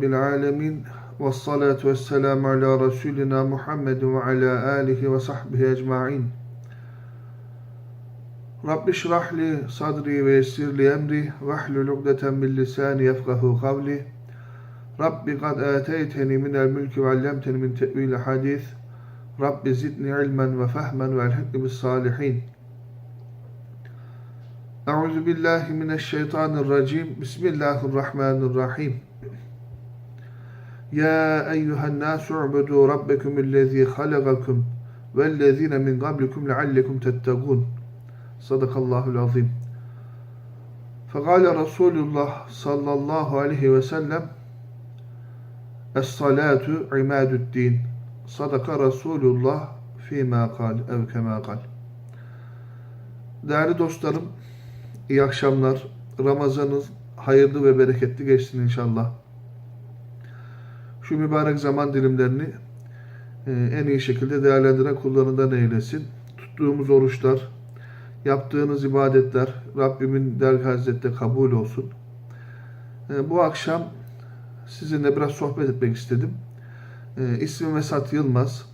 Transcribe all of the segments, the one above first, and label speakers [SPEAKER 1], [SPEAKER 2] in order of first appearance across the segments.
[SPEAKER 1] بالعالمين والصلاة والسلام على رسولنا محمد وعلى آله وصحبه أجمعين. رب اشرح لي صدري ويسر لي أمري واحلل عقدة من لساني يفقه قولي. رب قد آتيتني من الملك وعلمتني من تأويل الحديث. رب زدني علما وفهما وألحقني بالصالحين. أعوذ بالله من الشيطان الرجيم. بسم الله الرحمن الرحيم. يا أيها الناس اعبدوا ربكم الذي خلقكم والذين من قبلكم لعلكم تتقون صدق الله العظيم فقال رسول الله صلى الله عليه وسلم الصلاة عماد الدين صدق رسول الله فيما قال ev kema kal. Değerli dostlarım, iyi akşamlar. Ramazanınız hayırlı ve bereketli geçsin inşallah. Şu mübarek zaman dilimlerini e, en iyi şekilde değerlendiren kullarından eylesin. Tuttuğumuz oruçlar, yaptığınız ibadetler Rabbimin dergah hazretleri kabul olsun. E, Bu akşam sizinle biraz sohbet etmek istedim. E, İsmim Esat Yılmaz.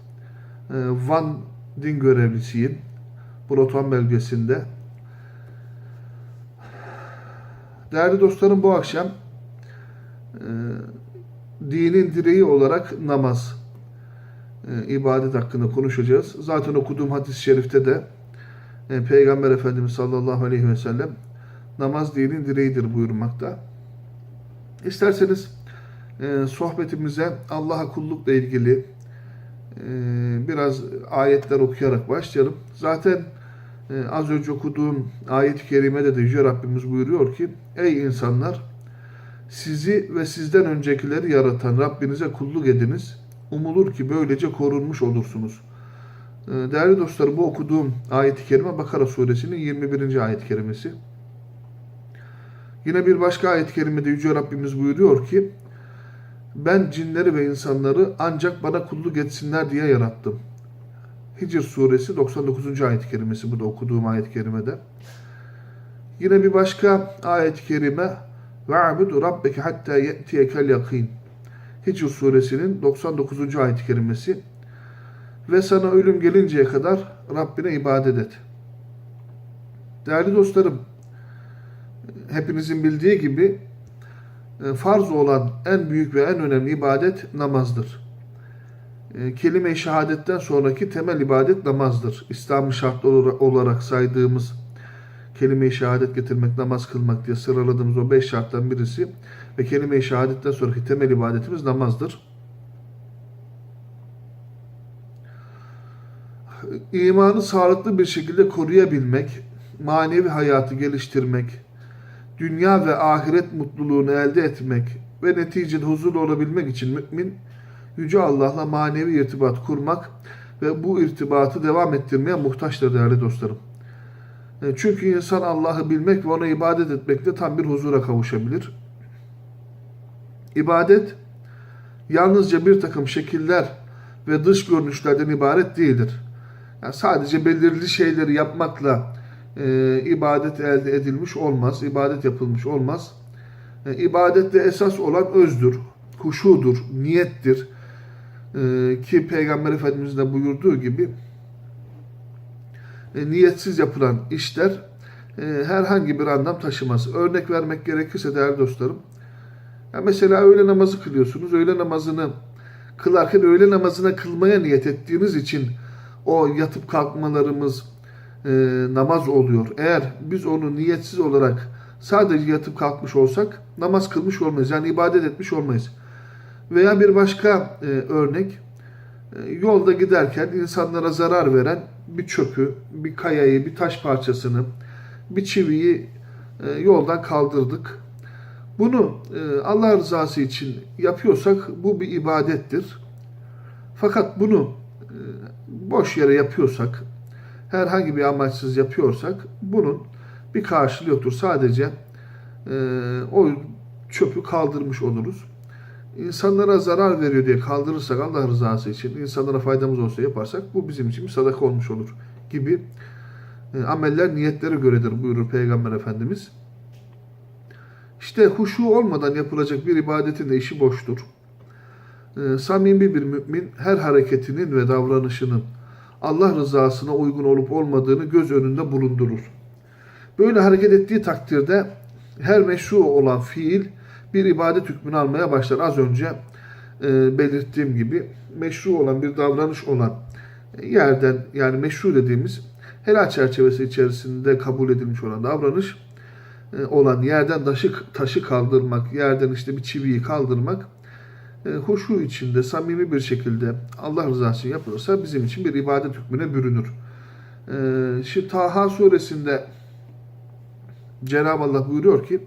[SPEAKER 1] Van din görevlisiyim. Proton bölgesinde. Değerli dostlarım bu akşam dinin direği olarak namaz, e, ibadet hakkında konuşacağız. Zaten okuduğum hadis-i şerifte de e, Peygamber Efendimiz sallallahu aleyhi ve sellem namaz dinin direğidir buyurmakta. İsterseniz e, sohbetimize Allah'a kullukla ilgili e, biraz ayetler okuyarak başlayalım. Zaten e, az önce okuduğum ayet-i kerimede de Yüce Rabbimiz buyuruyor ki Ey insanlar! Sizi ve sizden öncekileri yaratan Rabbinize kulluk ediniz. Umulur ki böylece korunmuş olursunuz. Ee, Değerli dostlar bu okuduğum ayet-i kerime Bakara suresinin 21. ayet-i kerimesi. Yine bir başka ayet-i kerimede Yüce Rabbimiz buyuruyor ki ben cinleri ve insanları ancak bana kulluk etsinler diye yarattım. Hicr suresi 99. ayet-i kerimesi bu da okuduğum ayet-i kerimede. Yine bir başka ayet-i kerime ve abudu rabbeke hatta ye'tiyekel yakin. Hicr suresinin 99. ayet-i kerimesi. Ve sana ölüm gelinceye kadar Rabbine ibadet et. Değerli dostlarım, hepinizin bildiği gibi e, farz olan en büyük ve en önemli ibadet namazdır. E, kelime-i şehadetten sonraki temel ibadet namazdır. İslam'ı şartlı olarak saydığımız kelime-i şehadet getirmek, namaz kılmak diye sıraladığımız o beş şarttan birisi ve kelime-i şehadetten sonraki temel ibadetimiz namazdır. İmanı sağlıklı bir şekilde koruyabilmek, manevi hayatı geliştirmek, dünya ve ahiret mutluluğunu elde etmek ve neticede huzurlu olabilmek için mümin, Yüce Allah'la manevi irtibat kurmak ve bu irtibatı devam ettirmeye muhtaçtır değerli dostlarım. E, Çünkü insan Allah'ı bilmek ve ona ibadet etmekle tam bir huzura kavuşabilir. İbadet yalnızca bir takım şekiller ve dış görünüşlerden ibaret değildir. Yani sadece belirli şeyleri yapmakla e, ibadet elde edilmiş olmaz, ibadet yapılmış olmaz. E, ibadette esas olan özdür, huşudur, niyettir. E, ki Peygamber Efendimiz'in de buyurduğu gibi e, niyetsiz yapılan işler e, herhangi bir anlam taşımaz. Örnek vermek gerekirse değerli dostlarım, ya mesela öğle namazı kılıyorsunuz. Öğle namazını kılarken öğle namazına kılmaya niyet ettiğiniz için o yatıp kalkmalarımız e, namaz oluyor. Eğer biz onu niyetsiz olarak sadece yatıp kalkmış olsak namaz kılmış olmayız. Yani ibadet etmiş olmayız. Veya bir başka e, örnek, e, yolda giderken insanlara zarar veren bir çöpü, bir kayayı, bir taş parçasını, bir çiviyi e, yoldan kaldırdık. Bunu e, Allah rızası için yapıyorsak bu bir ibadettir. Fakat bunu e, boş yere yapıyorsak, herhangi bir amaçsız yapıyorsak bunun bir karşılığı yoktur. Sadece e, o çöpü kaldırmış oluruz. İnsanlara zarar veriyor diye kaldırırsak Allah rızası için, insanlara faydamız olsa yaparsak bu bizim için bir sadaka olmuş olur gibi e, ameller niyetlere göredir buyurur Peygamber Efendimiz. İşte huşu olmadan yapılacak bir ibadetin de işi boştur. Ee, samimi bir mümin her hareketinin ve davranışının Allah rızasına uygun olup olmadığını göz önünde bulundurur. Böyle hareket ettiği takdirde her meşru olan fiil bir ibadet hükmünü almaya başlar. Az önce e, belirttiğim gibi meşru olan bir davranış olan yerden yani meşru dediğimiz helal çerçevesi içerisinde kabul edilmiş olan davranış e, olan yerden taşı, taşı kaldırmak, yerden işte bir çiviyi kaldırmak e, huşu içinde samimi bir şekilde Allah rızası için yapılırsa bizim için bir ibadet hükmüne bürünür. E, Şimdi Taha suresinde Cenab-ı Allah buyuruyor ki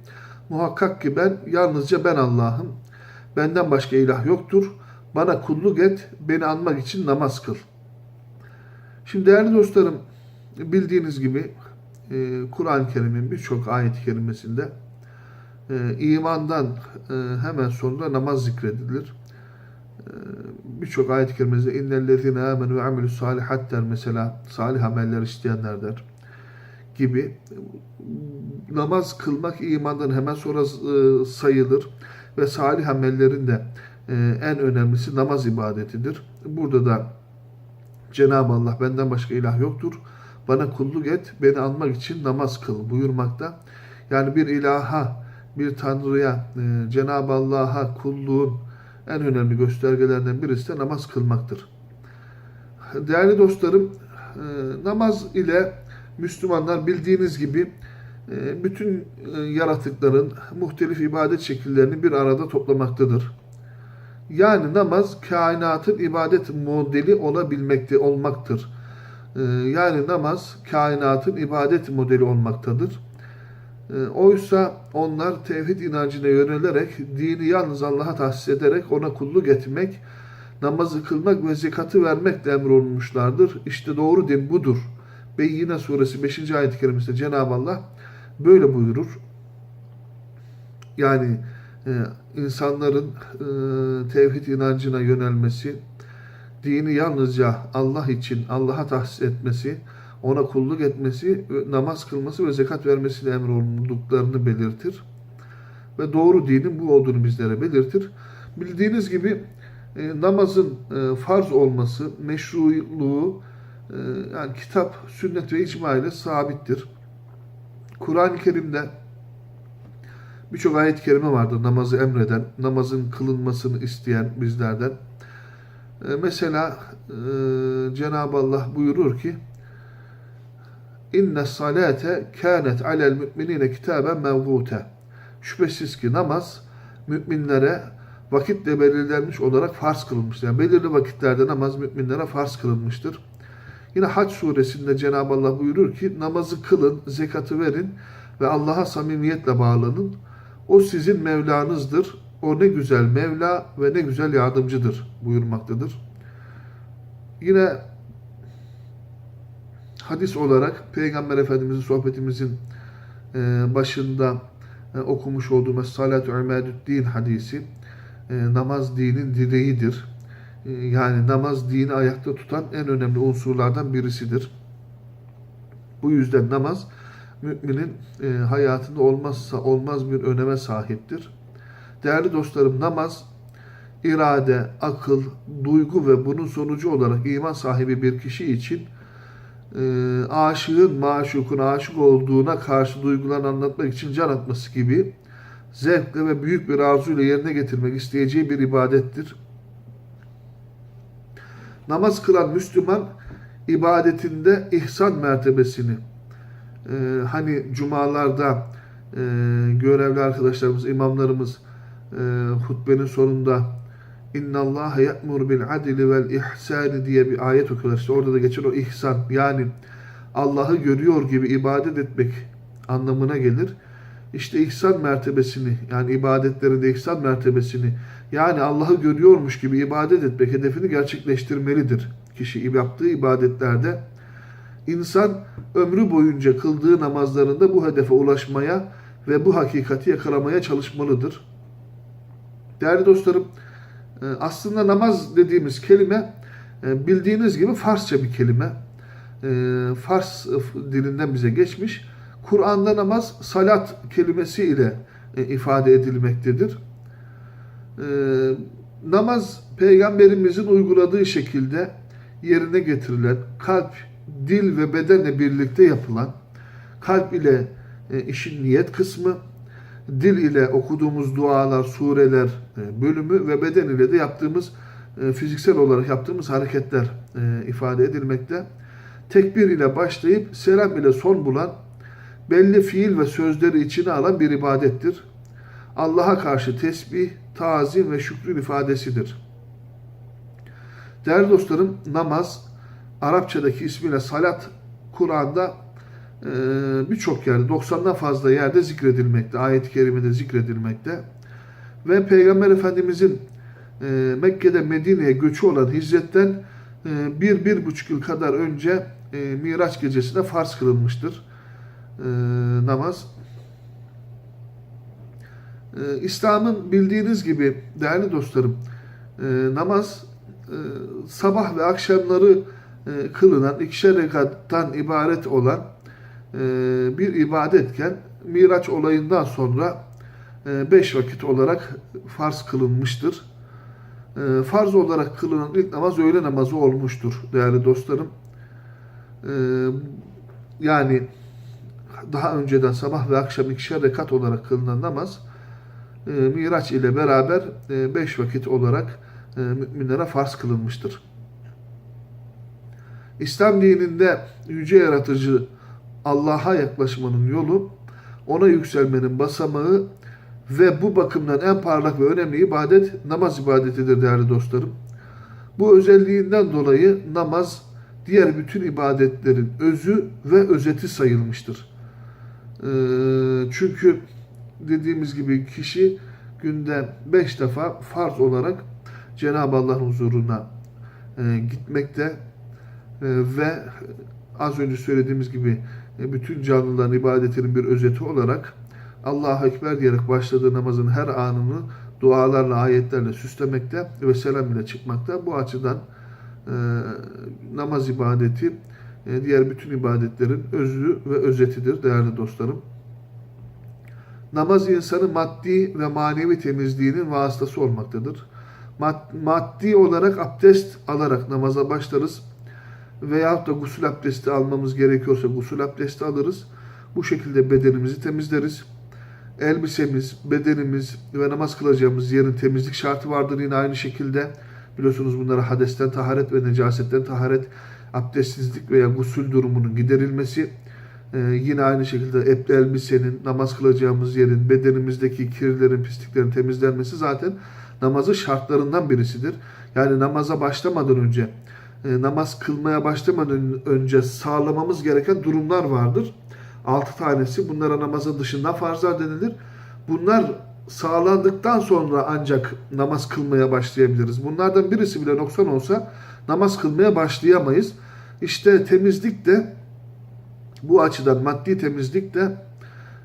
[SPEAKER 1] muhakkak ki ben yalnızca ben Allah'ım. Benden başka ilah yoktur. Bana kulluk et, beni anmak için namaz kıl. Şimdi değerli dostlarım bildiğiniz gibi e, Kur'an-ı Kerim'in birçok ayet-i kerimesinde e, imandan e, hemen sonra namaz zikredilir. Birçok ayet-i kerimesinde innellezine amenu ve amelü salihat der mesela salih ameller isteyenler der gibi namaz kılmak imandan hemen sonra e, sayılır ve salih amellerin de e, en önemlisi namaz ibadetidir. Burada da Cenab-ı Allah benden başka ilah yoktur. Bana kulluk et, beni anmak için namaz kıl buyurmakta. Yani bir ilaha, bir tanrıya, e, Cenab-ı Allah'a kulluğun en önemli göstergelerinden birisi de namaz kılmaktır. Değerli dostlarım, namaz ile Müslümanlar bildiğiniz gibi bütün e, yaratıkların muhtelif ibadet şekillerini bir arada toplamaktadır. Yani namaz kainatın ibadet modeli olabilmekte olmaktır. E, Yani namaz kainatın ibadet modeli olmaktadır. Oysa onlar tevhid inancına yönelerek dini yalnız Allah'a tahsis ederek ona kulluk etmek, namazı kılmak ve zekatı vermekle emrolunmuşlardır. İşte doğru din budur. Beyyine suresi 5. ayet-i kerimesinde Cenab-ı Allah böyle buyurur. Yani e, insanların e, tevhid inancına yönelmesi, dini yalnızca Allah için Allah'a tahsis etmesi, ona kulluk etmesi, namaz kılması ve zekat vermesiyle emrolunduklarını belirtir. Ve doğru dinin bu olduğunu bizlere belirtir. Bildiğiniz gibi e, namazın e, farz olması, meşruluğu, e, yani kitap, sünnet ve icma ile sabittir. Kur'an-ı Kerim'de birçok ayet-i kerime vardır namazı emreden, namazın kılınmasını isteyen bizlerden. E, mesela e, Cenab-ı Allah buyurur ki İnne salate kânet alel müminine kitaben mevvûte. Şüphesiz ki namaz müminlere vakitle belirlenmiş olarak farz kılınmıştır. Yani belirli vakitlerde namaz müminlere farz kılınmıştır. Yine Hac suresinde Cenab-ı Allah buyurur ki namazı kılın, zekatı verin ve Allah'a samimiyetle bağlanın. O sizin Mevlanızdır. O ne güzel Mevla ve ne güzel yardımcıdır buyurmaktadır. Yine hadis olarak Peygamber Efendimizin sohbetimizin e, başında e, okumuş olduğumuz Salat-ı Din hadisi e, namaz dinin direğidir. Yani namaz dini ayakta tutan en önemli unsurlardan birisidir. Bu yüzden namaz müminin hayatında olmazsa olmaz bir öneme sahiptir. Değerli dostlarım namaz irade, akıl, duygu ve bunun sonucu olarak iman sahibi bir kişi için e, aşığın maşukun aşık olduğuna karşı duygularını anlatmak için can atması gibi zevkle ve büyük bir arzuyla yerine getirmek isteyeceği bir ibadettir. Namaz kılan Müslüman ibadetinde ihsan mertebesini e, hani cumalarda e, görevli arkadaşlarımız, imamlarımız e, hutbenin sonunda İnna Allah ya'mur bil adli vel ihsani diye bir ayet okuyorlar. İşte orada da geçen o ihsan yani Allah'ı görüyor gibi ibadet etmek anlamına gelir. İşte ihsan mertebesini yani ibadetlerinde ihsan mertebesini yani Allah'ı görüyormuş gibi ibadet etmek hedefini gerçekleştirmelidir. Kişi yaptığı ibadetlerde insan ömrü boyunca kıldığı namazlarında bu hedefe ulaşmaya ve bu hakikati yakalamaya çalışmalıdır. Değerli dostlarım, e, aslında namaz dediğimiz kelime e, bildiğiniz gibi Farsça bir kelime. E, Fars dilinden bize geçmiş. Kur'an'da namaz salat kelimesi ile e, ifade edilmektedir. E, namaz peygamberimizin uyguladığı şekilde yerine getirilen kalp, dil ve bedenle birlikte yapılan kalp ile e, işin niyet kısmı, dil ile okuduğumuz dualar, sureler bölümü ve beden ile de yaptığımız fiziksel olarak yaptığımız hareketler ifade edilmekte. Tekbir ile başlayıp selam ile son bulan belli fiil ve sözleri içine alan bir ibadettir. Allah'a karşı tesbih, tazim ve şükrün ifadesidir. Değerli dostlarım, namaz Arapçadaki ismiyle salat Kur'an'da e, birçok yerde, 90'dan fazla yerde zikredilmekte, ayet-i kerimede zikredilmekte. Ve Peygamber Efendimizin e, Mekke'de Medine'ye göçü olan hicretten e, bir, bir buçuk yıl kadar önce Miraç gecesinde farz kılınmıştır namaz. E, İslam'ın bildiğiniz gibi değerli dostlarım e, namaz e, sabah ve akşamları e, kılınan ikişer rekattan ibaret olan e, bir ibadetken Miraç olayından sonra e, beş vakit olarak farz kılınmıştır. E, farz olarak kılınan ilk namaz öğle namazı olmuştur değerli dostlarım. E, yani daha önceden sabah ve akşam ikişer rekat olarak kılınan namaz e, Miraç ile beraber e, beş vakit olarak e, müminlere farz kılınmıştır. İslam dininde yüce yaratıcı Allah'a yaklaşmanın yolu, ona yükselmenin basamağı ve bu bakımdan en parlak ve önemli ibadet namaz ibadetidir değerli dostlarım. Bu özelliğinden dolayı namaz diğer bütün ibadetlerin özü ve özeti sayılmıştır. Ee, çünkü dediğimiz gibi kişi günde beş defa farz olarak Cenab-ı Allah'ın huzuruna e, gitmekte e, ve az önce söylediğimiz gibi e, bütün canlıların ibadetinin bir özeti olarak Allahu Ekber diyerek başladığı namazın her anını dualarla, ayetlerle süslemekte ve selam ile çıkmakta. Bu açıdan e, namaz ibadeti diğer bütün ibadetlerin özü ve özetidir değerli dostlarım. Namaz insanı maddi ve manevi temizliğinin vasıtası olmaktadır. Mad- maddi olarak abdest alarak namaza başlarız veyahut da gusül abdesti almamız gerekiyorsa gusül abdesti alırız. Bu şekilde bedenimizi temizleriz. Elbisemiz, bedenimiz ve namaz kılacağımız yerin temizlik şartı vardır yine aynı şekilde. Biliyorsunuz bunlara hadesten taharet ve necasetten taharet, abdestsizlik veya gusül durumunun giderilmesi. Ee, yine aynı şekilde epli elbisenin, namaz kılacağımız yerin, bedenimizdeki kirlerin, pisliklerin temizlenmesi zaten namazın şartlarından birisidir. Yani namaza başlamadan önce, e, namaz kılmaya başlamadan önce sağlamamız gereken durumlar vardır. Altı tanesi bunlara namazın dışında farzlar denilir. Bunlar sağlandıktan sonra ancak namaz kılmaya başlayabiliriz. Bunlardan birisi bile noksan olsa namaz kılmaya başlayamayız. İşte temizlik de bu açıdan maddi temizlik de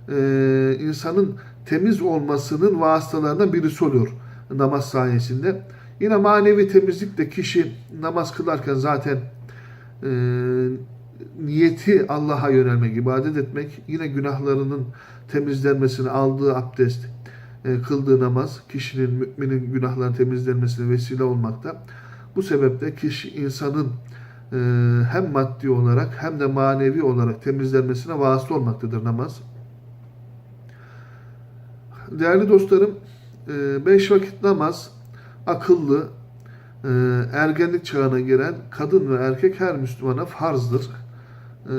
[SPEAKER 1] e, insanın temiz olmasının vasıtalarından birisi oluyor namaz sayesinde. Yine manevi temizlik de kişi namaz kılarken zaten e, niyeti Allah'a yönelmek, ibadet etmek, yine günahlarının temizlenmesini aldığı abdest, e, kıldığı namaz kişinin müminin günahların temizlenmesine vesile olmakta. Bu sebeple kişi insanın hem maddi olarak hem de manevi olarak temizlenmesine vasıta olmaktadır namaz. Değerli dostlarım, e, beş vakit namaz akıllı, e, ergenlik çağına giren kadın ve erkek her Müslümana farzdır. E,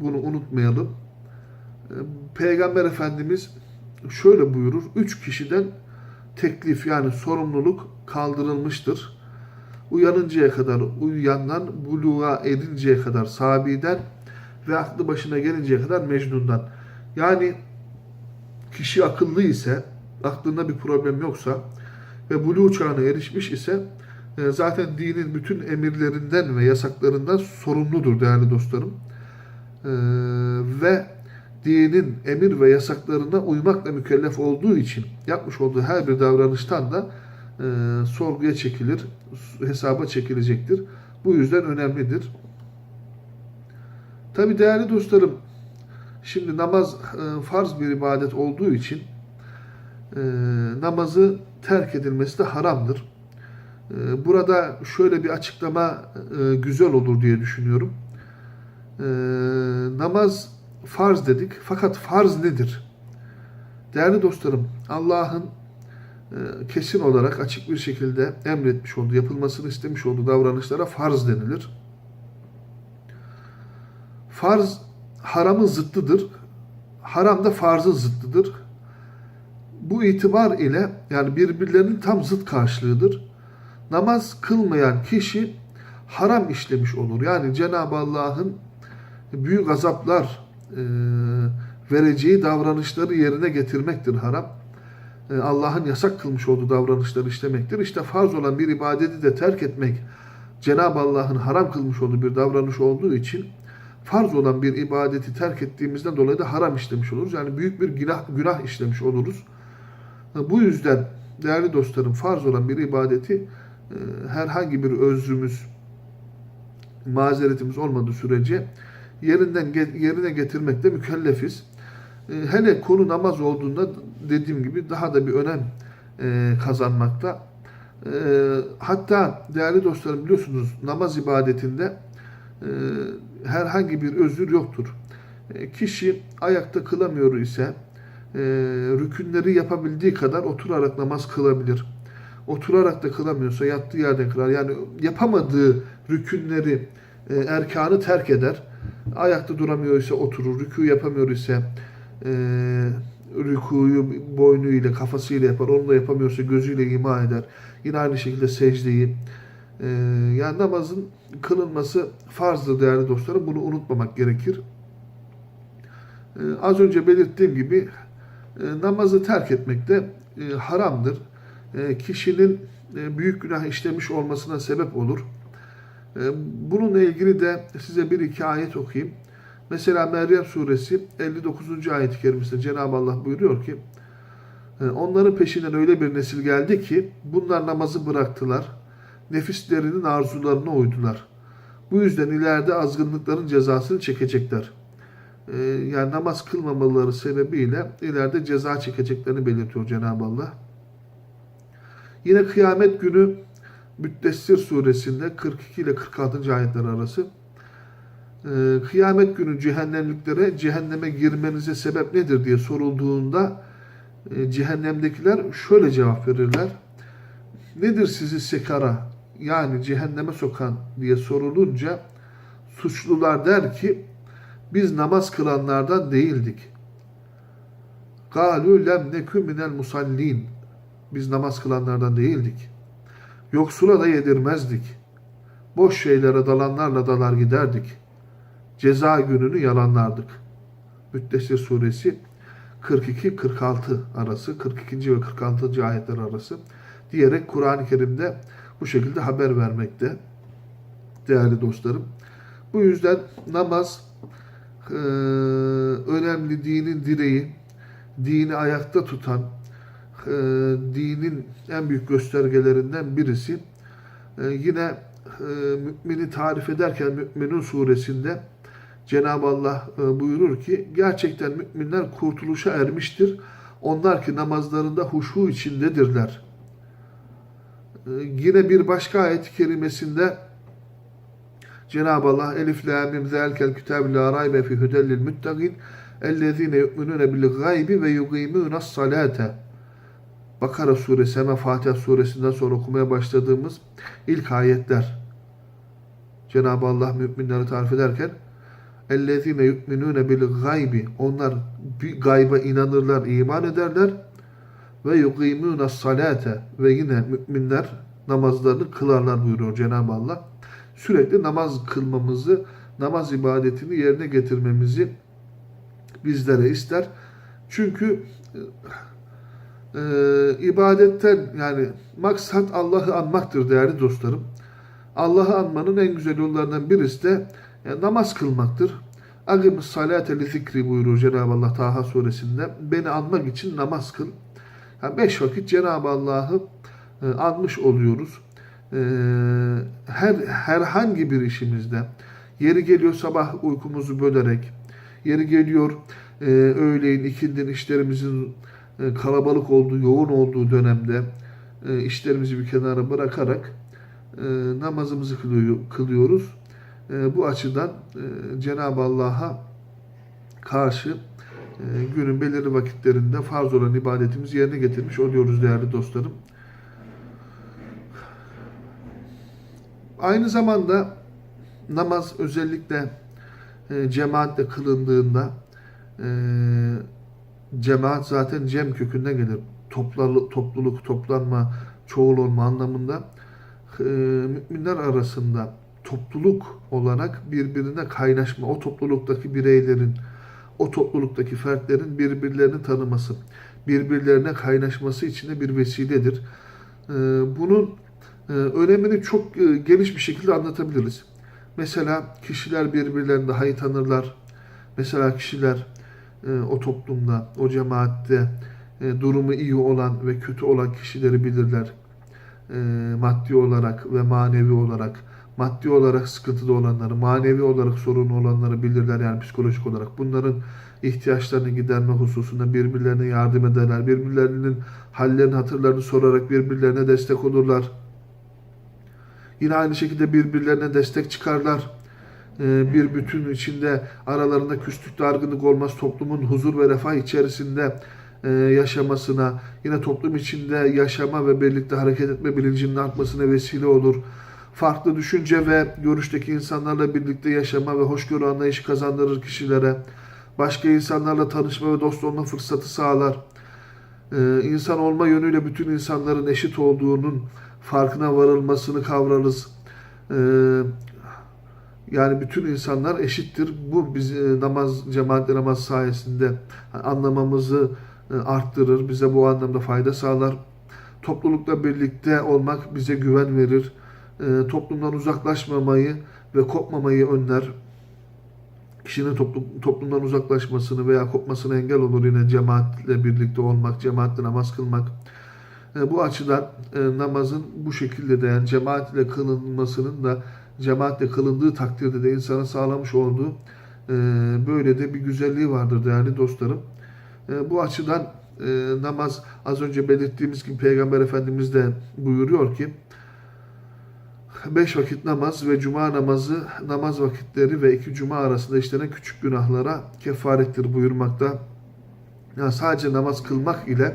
[SPEAKER 1] bunu unutmayalım. E, Peygamber Efendimiz şöyle buyurur. Üç kişiden teklif yani sorumluluk kaldırılmıştır. Uyanıncaya kadar uyuyandan, buluğa erinceye kadar Sabi'den ve aklı başına gelinceye kadar Mecnun'dan. Yani kişi akıllı ise, aklında bir problem yoksa ve buluğ çağına erişmiş ise e, zaten dinin bütün emirlerinden ve yasaklarından sorumludur değerli dostlarım. E, ve dinin emir ve yasaklarına uymakla mükellef olduğu için yapmış olduğu her bir davranıştan da e, sorguya çekilir, hesaba çekilecektir. Bu yüzden önemlidir. Tabi değerli dostlarım, şimdi namaz e, farz bir ibadet olduğu için e, namazı terk edilmesi de haramdır. E, burada şöyle bir açıklama e, güzel olur diye düşünüyorum. E, namaz farz dedik fakat farz nedir? Değerli dostlarım Allah'ın kesin olarak açık bir şekilde emretmiş olduğu, yapılmasını istemiş olduğu davranışlara farz denilir. Farz haramın zıttıdır. Haram da farzın zıttıdır. Bu itibar ile yani birbirlerinin tam zıt karşılığıdır. Namaz kılmayan kişi haram işlemiş olur. Yani Cenab-ı Allah'ın büyük azaplar e, vereceği davranışları yerine getirmektir haram. E, Allah'ın yasak kılmış olduğu davranışları işlemektir. İşte farz olan bir ibadeti de terk etmek Cenab-ı Allah'ın haram kılmış olduğu bir davranış olduğu için farz olan bir ibadeti terk ettiğimizden dolayı da haram işlemiş oluruz. Yani büyük bir günah, günah işlemiş oluruz. E, Bu yüzden değerli dostlarım farz olan bir ibadeti e, herhangi bir özrümüz, mazeretimiz olmadığı sürece yerinden yerine getirmekte mükellefiz. E, Hele konu namaz olduğunda dediğim gibi daha da bir önem e, kazanmakta. E, Hatta değerli dostlarım biliyorsunuz namaz ibadetinde e, herhangi bir özür yoktur. E, Kişi ayakta kılamıyor ise rükünleri yapabildiği kadar oturarak namaz kılabilir. Oturarak da kılamıyorsa yattığı yerden kılar. Yani yapamadığı rükünleri, erkanı terk eder. Ayakta duramıyor ise oturur. Rükû yapamıyor ise e, rükuyu boynuyla, kafasıyla yapar. Onu da yapamıyorsa gözüyle ima eder. Yine aynı şekilde secdeyi. E, yani namazın kılınması farzdır değerli dostlarım. Bunu unutmamak gerekir. E, az önce belirttiğim gibi e, namazı terk etmek de e, haramdır. E, kişinin e, büyük günah işlemiş olmasına sebep olur. E, bununla ilgili de size bir iki ayet okuyayım. Mesela Meryem suresi 59. ayet-i kerimesinde Cenab-ı Allah buyuruyor ki e, Onların peşinden öyle bir nesil geldi ki bunlar namazı bıraktılar. Nefislerinin arzularına uydular. Bu yüzden ileride azgınlıkların cezasını çekecekler. E, Yani namaz kılmamaları sebebiyle ileride ceza çekeceklerini belirtiyor Cenab-ı Allah. Yine kıyamet günü Müddessir suresinde 42 ile 46. ayetler arası e, kıyamet günü cehennemliklere cehenneme girmenize sebep nedir diye sorulduğunda e, cehennemdekiler şöyle cevap verirler. Nedir sizi sekara yani cehenneme sokan diye sorulunca suçlular der ki biz namaz kılanlardan değildik. Galu lem nekü minel musallin. Biz namaz kılanlardan değildik. Yoksula da yedirmezdik. Boş şeylere dalanlarla dalar giderdik. Ceza gününü yalanlardık. Müddessir suresi 42-46 arası, 42. ve 46. ayetler arası diyerek Kur'an-ı Kerim'de bu şekilde haber vermekte değerli dostlarım. Bu yüzden namaz eee, önemli dinin direği, dini ayakta tutan, eee, dinin en büyük göstergelerinden birisi. Eee, yine eee, mümini tarif ederken Mü'minun suresinde Cenab-ı Allah e, buyurur ki gerçekten müminler kurtuluşa ermiştir. Onlar ki namazlarında huşu içindedirler. E, Yine bir başka ayet-i kerimesinde Cenab-ı Allah Elif la mim zelkel kitab la raybe fi hudel lil muttaqin ellezine yu'minune bil gaybi ve yuqimunas salate. Bakara suresi hemen Fatiha suresinden sonra okumaya başladığımız ilk ayetler. Cenab-ı Allah müminleri tarif ederken اَلَّذ۪ينَ يُؤْمِنُونَ بِالْغَيْبِ Onlar bir gayba inanırlar, iman ederler. Ve يُقِيمُونَ الصَّلَاةَ Ve yine müminler namazlarını kılarlar buyuruyor Cenab-ı Allah. Sürekli namaz kılmamızı, namaz ibadetini yerine getirmemizi bizlere ister. Çünkü e, ibadetten yani maksat Allah'ı anmaktır değerli dostlarım. Allah'ı anmanın en güzel yollarından birisi de e, namaz kılmaktır. Agimus salate li zikri buyuruyor Cenab-ı Allah Taha suresinde. Beni anmak için namaz kıl. Yani beş vakit Cenab-ı Allah'ı e, anmış oluyoruz. E, her herhangi bir işimizde yeri geliyor sabah uykumuzu bölerek, yeri geliyor e, öğleyin ikindin işlerimizin e, kalabalık olduğu, yoğun olduğu dönemde e, işlerimizi bir kenara bırakarak e, namazımızı kılıyor, kılıyoruz. E, bu açıdan e, Cenab-ı Allah'a karşı e, günün belirli vakitlerinde farz olan ibadetimizi yerine getirmiş oluyoruz değerli dostlarım. Aynı zamanda namaz özellikle e, cemaatle kılındığında cemaat zaten cem kökünden gelir. Topluluk, toplanma, çoğul olma anlamında müminler arasında topluluk olarak birbirine kaynaşma, o topluluktaki bireylerin, o topluluktaki fertlerin birbirlerini tanıması, birbirlerine kaynaşması için de bir vesiledir. E, bunun e, önemini çok e, geniş bir şekilde anlatabiliriz. Mesela kişiler birbirlerini daha iyi tanırlar. Mesela kişiler e, o toplumda, o cemaatte durumu iyi olan ve kötü olan kişileri bilirler. Maddi olarak ve manevi olarak. Maddi olarak sıkıntıda olanları, manevi olarak sorunu olanları bilirler yani psikolojik olarak. Bunların ihtiyaçlarını giderme hususunda birbirlerine yardım ederler. Birbirlerinin hallerini, hatırlarını sorarak birbirlerine destek olurlar. Yine aynı şekilde birbirlerine destek çıkarlar. Ee, Bir bütün içinde aralarında küslük, dargınlık olmaz. Toplumun huzur ve refah içerisinde e, yaşamasına, yine toplum içinde yaşama ve birlikte hareket etme bilincinin artmasına vesile olur. Farklı düşünce ve görüşteki insanlarla birlikte yaşama ve hoşgörü anlayışı kazandırır kişilere. Başka insanlarla tanışma ve dost olma fırsatı sağlar. Ee, insan olma yönüyle bütün insanların eşit olduğunun farkına varılmasını kavrarız. Ee, yani bütün insanlar eşittir. Bu biz e, namaz, cemaatle namaz sayesinde anlamamızı e, arttırır. Bize bu anlamda fayda sağlar. Toplulukla birlikte olmak bize güven verir. E, toplumdan uzaklaşmamayı ve kopmamayı önler. Kişinin toplum, toplumdan uzaklaşmasını veya kopmasına engel olur yine cemaatle birlikte olmak, cemaatle namaz kılmak. E, bu açıdan e, namazın bu şekilde de yani cemaat ile kılınmasının da cemaatle kılındığı takdirde de insana sağlamış olduğu böyle de bir güzelliği vardır değerli dostlarım. Bu açıdan namaz az önce belirttiğimiz gibi Peygamber Efendimiz de buyuruyor ki beş vakit namaz ve cuma namazı namaz vakitleri ve iki cuma arasında işlenen küçük günahlara kefarettir buyurmakta. Yani sadece namaz kılmak ile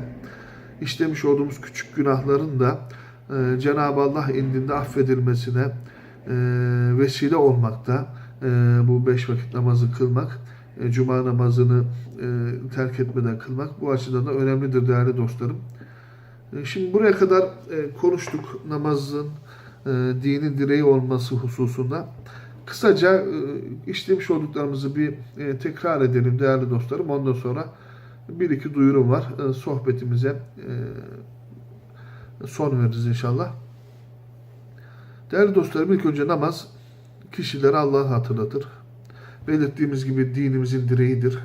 [SPEAKER 1] işlemiş olduğumuz küçük günahların da e, Cenab-ı Allah indinde affedilmesine e, vesile olmakta. E, bu beş vakit namazı kılmak, e, cuma namazını e, terk etmeden kılmak bu açıdan da önemlidir değerli dostlarım. E, şimdi buraya kadar e, konuştuk namazın e, dinin direği olması hususunda. Kısaca e, işlemiş olduklarımızı bir e, tekrar edelim değerli dostlarım. Ondan sonra bir iki duyurum var. E, sohbetimize e, son veririz inşallah. Değerli dostlarım ilk önce namaz kişileri Allah'ı hatırlatır. Belirttiğimiz gibi dinimizin direğidir.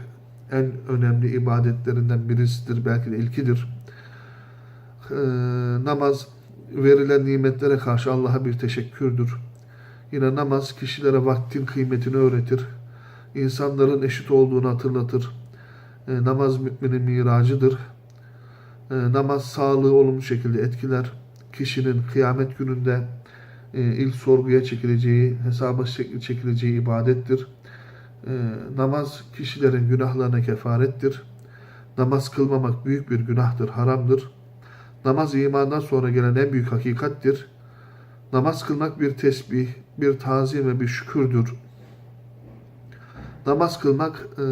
[SPEAKER 1] En önemli ibadetlerinden birisidir. Belki de ilkidir. E, namaz verilen nimetlere karşı Allah'a bir teşekkürdür. Yine namaz kişilere vaktin kıymetini öğretir. İnsanların eşit olduğunu hatırlatır. E, namaz müminin miracıdır. E, namaz sağlığı olumlu şekilde etkiler. Kişinin kıyamet gününde e, ilk sorguya çekileceği, hesaba çekileceği ibadettir. E, namaz kişilerin günahlarına kefarettir. Namaz kılmamak büyük bir günahtır, haramdır. Namaz imandan sonra gelen en büyük hakikattir. Namaz kılmak bir tesbih, bir tazim ve bir şükürdür. Namaz kılmak e,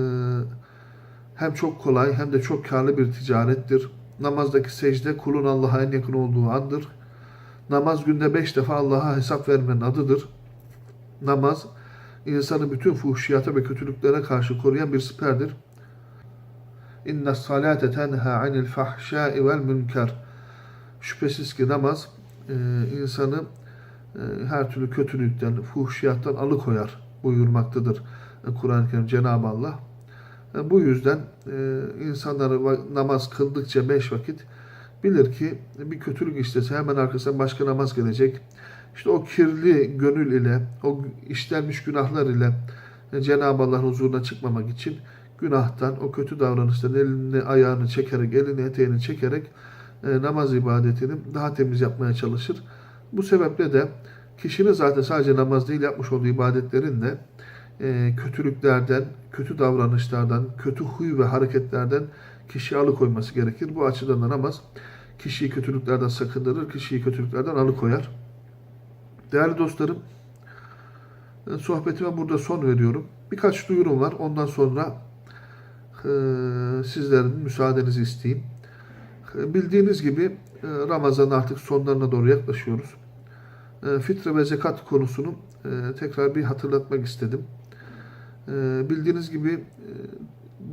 [SPEAKER 1] hem çok kolay hem de çok karlı bir ticarettir. Namazdaki secde kulun Allah'a en yakın olduğu andır. Namaz günde beş defa Allah'a hesap vermenin adıdır. Namaz, insanı bütün fuhşiyata ve kötülüklere karşı koruyan bir siperdir. İnne salate tenha anil fahşai vel münker. Şüphesiz ki namaz e, insanı e, her türlü kötülükten, fuhşiyattan alıkoyar buyurmaktadır Kur'an-ı Kerim Cenab-ı Allah. E, bu yüzden e, insanları namaz kıldıkça beş vakit bilir ki bir kötülük işlese hemen arkasından başka namaz gelecek. İşte o kirli gönül ile, o işlenmiş günahlar ile Cenab-ı Allah'ın huzuruna çıkmamak için günahtan, o kötü davranıştan elini ayağını çekerek, elini eteğini çekerek e, namaz ibadetini daha temiz yapmaya çalışır. Bu sebeple de kişinin zaten sadece namaz değil yapmış olduğu ibadetlerin de e, kötülüklerden, kötü davranışlardan, kötü huy ve hareketlerden kişiyi alıkoyması gerekir. Bu açıdan da namaz kişiyi kötülüklerden sakındırır, kişiyi kötülüklerden alıkoyar. Değerli dostlarım, e, sohbetime burada son veriyorum. Birkaç duyurum var. Ondan sonra e, sizlerin müsaadenizi isteyeyim. E, Bildiğiniz gibi e, Ramazan artık sonlarına doğru yaklaşıyoruz. E, Fitre ve zekat konusunu tekrar bir hatırlatmak istedim. Bildiğiniz gibi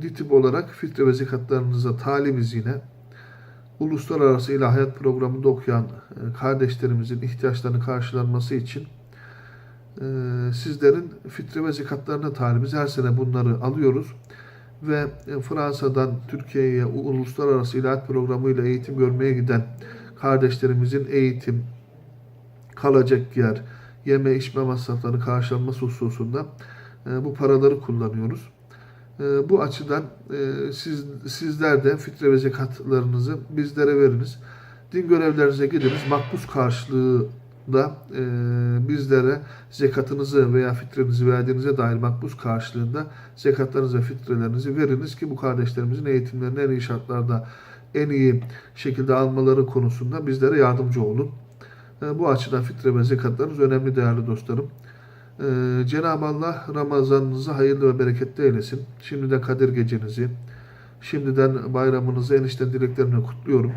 [SPEAKER 1] DİTİB olarak fitre ve zekatlarınıza talibiz yine. Uluslararası İlahiyat Programı'nda okuyan kardeşlerimizin ihtiyaçlarını karşılanması için sizlerin fitre ve zekatlarına talibiz. Her sene bunları alıyoruz ve e, Fransa'dan Türkiye'ye uluslararası ilahiyat programıyla eğitim görmeye giden kardeşlerimizin eğitim, kalacak yer, yeme içme masraflarını karşılanması hususunda e, bu paraları kullanıyoruz. E, Bu açıdan siz sizler de fitre ve zekatlarınızı bizlere veriniz. Din görevlerinize gidiniz. Makbuz karşılığı da e, bizlere zekatınızı veya fitrenizi verdiğinize dair makbuz karşılığında zekatlarınızı ve fitrelerinizi veriniz ki bu kardeşlerimizin eğitimlerini en iyi şartlarda en iyi şekilde almaları konusunda bizlere yardımcı olun. E, bu açıdan fitre ve zekatlarınız önemli değerli dostlarım. Ee, Cenab-ı Allah Ramazanınızı hayırlı ve bereketli eylesin. Şimdiden Kadir gecenizi, şimdiden bayramınızı enişten dileklerimle kutluyorum.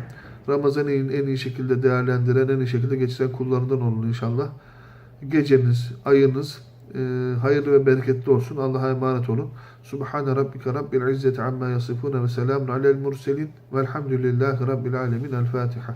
[SPEAKER 1] Ramazan'ı en en iyi şekilde değerlendiren, en iyi şekilde geçiren kullarından olun inşallah. Geceniz, ayınız e, hayırlı ve bereketli olsun. Allah'a emanet olun. Subhane rabbike rabbil izzeti amma yasifune ve selamun alel murselin velhamdülillahi rabbil alemin. El Fatiha.